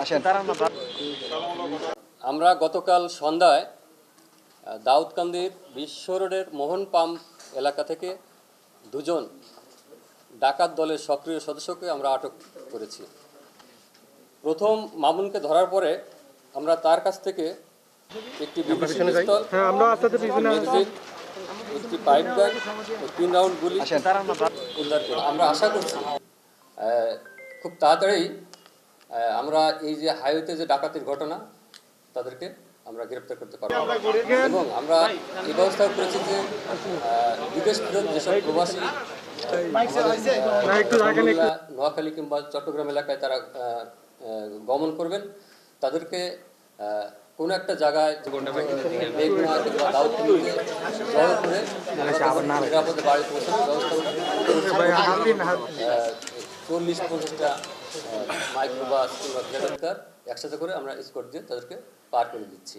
আসেন। আমরা গতকাল সন্ধ্যায় দাউদকান্দির বিশ্ব রোডের মোহন পাম্প এলাকা থেকে দুজন ডাকাত দলের সক্রিয় সদস্যকে আমরা আটক করেছি। প্রথম মামুনকে ধরার পরে আমরা তার কাছ থেকে একটি পিস্তল হ্যাঁ একটি পাইপ ও তিন রাউন্ড গুলি উদ্ধার করি। আমরা আশা করছি আহ, খুব তাড়াতাড়ি আমরা এই যে হাইওয়েতে যে ডাকাতির ঘটনা তাদেরকে আমরা গ্রেপ্তার করতে পারব। এবং আমরা এই ব্যবস্থা করেছি যে বিদেশ ফেরত যেসব প্রবাসী নোয়াখালী কিংবা চট্টগ্রাম এলাকায় তারা গমন করবেন। তাদেরকে আহ, কোনো একটা জায়গায় বেগুনা কিংবা দাউদপুরিতে জড়ো করে নিরাপদে বাড়ি পৌঁছানোর ব্যবস্থা করছি। চল্লিশ পঞ্চাশটা মাইক্রোবাস কিংবা একসাথে করে আমরা স্কোর দিয়ে তাদেরকে পার করে দিচ্ছি।